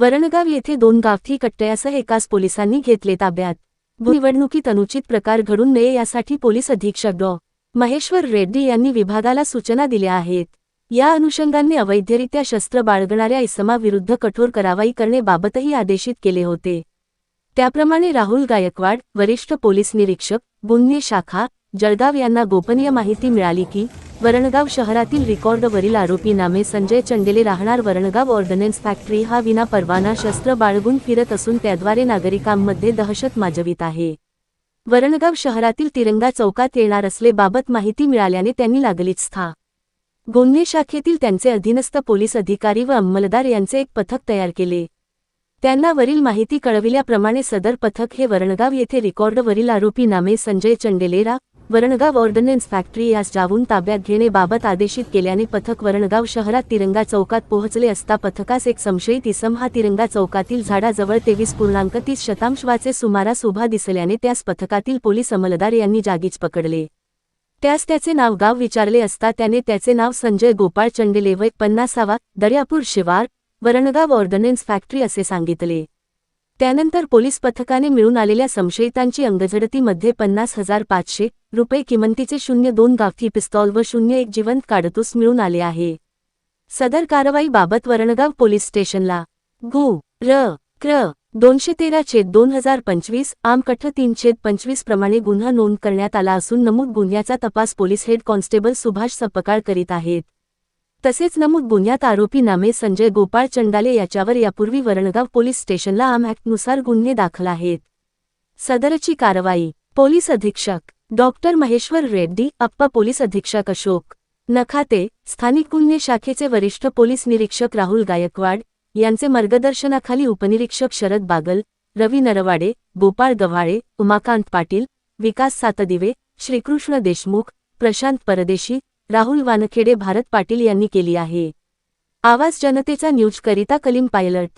वरणगाव येथे दोन गावठी कट्टयासह एकाच पोलिसांनी घेतले ताब्यात. निवडणुकीत अनुचित प्रकार घडून नये यासाठी पोलीस अधीक्षक डॉ. महेश्वर रेड्डी यांनी विभागाला सूचना दिल्या आहेत. या अनुषंगाने अवैधरित्या शस्त्र बाळगणाऱ्या इसमाविरुद्ध कठोर कारवाई करण्याबाबतही आदेशित केले होते. त्याप्रमाणे राहुल गायकवाड वरिष्ठ पोलीस निरीक्षक गुन्हे शाखा जळगाव यांना गोपनीय माहिती मिळाली की वरणगाव शहरातील रेकॉर्डवरील आरोपी नामे संजय चंडेले राहणार वरणगाव ऑर्डनन्स फॅक्टरी हा विना परवाना शस्त्र बाळगून फिरत असून त्याद्वारे नागरिकांमध्ये दहशत माजवित आहे. वरणगाव शहरातील तिरंगा चौकात येणार असलेबाबत माहिती मिळाल्याने त्यांनी लागलीच स्था गुन्हे शाखेतील त्यांचे अधीनस्थ पोलीस अधिकारी व अंमलदार यांचे एक पथक तयार केले. त्यांना वरील माहिती कळविल्याप्रमाणे सदर पथक हे वरणगाव येथे रेकॉर्डवरील आरोपी नामे संजय चंडेलेरा वरणगाव ऑर्डनन्स फॅक्टरी यास जावून ताब्यात घेण्याबाबत आदेशित केल्याने पथक वरणगाव शहरात तिरंगा चौकात पोहोचले असता पथकास एक संशयित इसम हा तिरंगा चौकातील झाडाजवळ तेवीस पूर्णांक तीस शतांशवाचे सुमारास उभा दिसल्याने त्यास पथकातील पोलीस अंमलदार यांनी जागीच पकडले. त्यास त्याचे नाव गाव विचारले असता त्याने त्याचे नाव संजय गोपाळ चंडेले वय पन्नासावा दर्यापूर शिवार वरणगाव ऑर्डनन्स फॅक्टरी असे सांगितले. त्यानंतर पोलीस पथकाने मिळून आलेल्या संशयितांची अंगझडतीमध्ये पन्नास हजार पाचशे रुपये किमंतीचे शून्य दोन गावठी पिस्तॉल व शून्य एक जिवंत काडतूस मिळून आले आहे. सदर कारवाईबाबत वरणगाव पोलीस स्टेशनला. गु. र. क्र. दोनशे तेरा छेद दोन हजार पंचवीस आमकठ तीन छेद पंचवीस प्रमाणे गुन्हा नोंद करण्यात आला असून नमूद गुन्ह्याचा तपास police head constable Subhash Sapkal करीत आहेत. तसेच नमूद गुन्ह्यात आरोपी नामे संजय गोपाळ चंडाले याच्यावर यापूर्वी वरणगाव पोलीस स्टेशनला आम ॲक्टनुसार गुन्हे दाखल आहेत. सदरची कारवाई पोलीस अधीक्षक डॉक्टर महेश्वर रेड्डी अप्पा पोलीस अधीक्षक अशोक नखाते स्थानिक गुन्हे शाखेचे वरिष्ठ पोलीस निरीक्षक राहुल गायकवाड यांचे मार्गदर्शनाखाली उपनिरीक्षक शरद बागल रवी नरवाडे गोपाळ गव्हाळे उमाकांत पाटील विकास सातदिवे श्रीकृष्ण देशमुख प्रशांत परदेशी राहुल वानखेडे भारत पाटील यांनी केली आहे. आवाज जनतेचा न्यूजकरिता कलीम पायलट.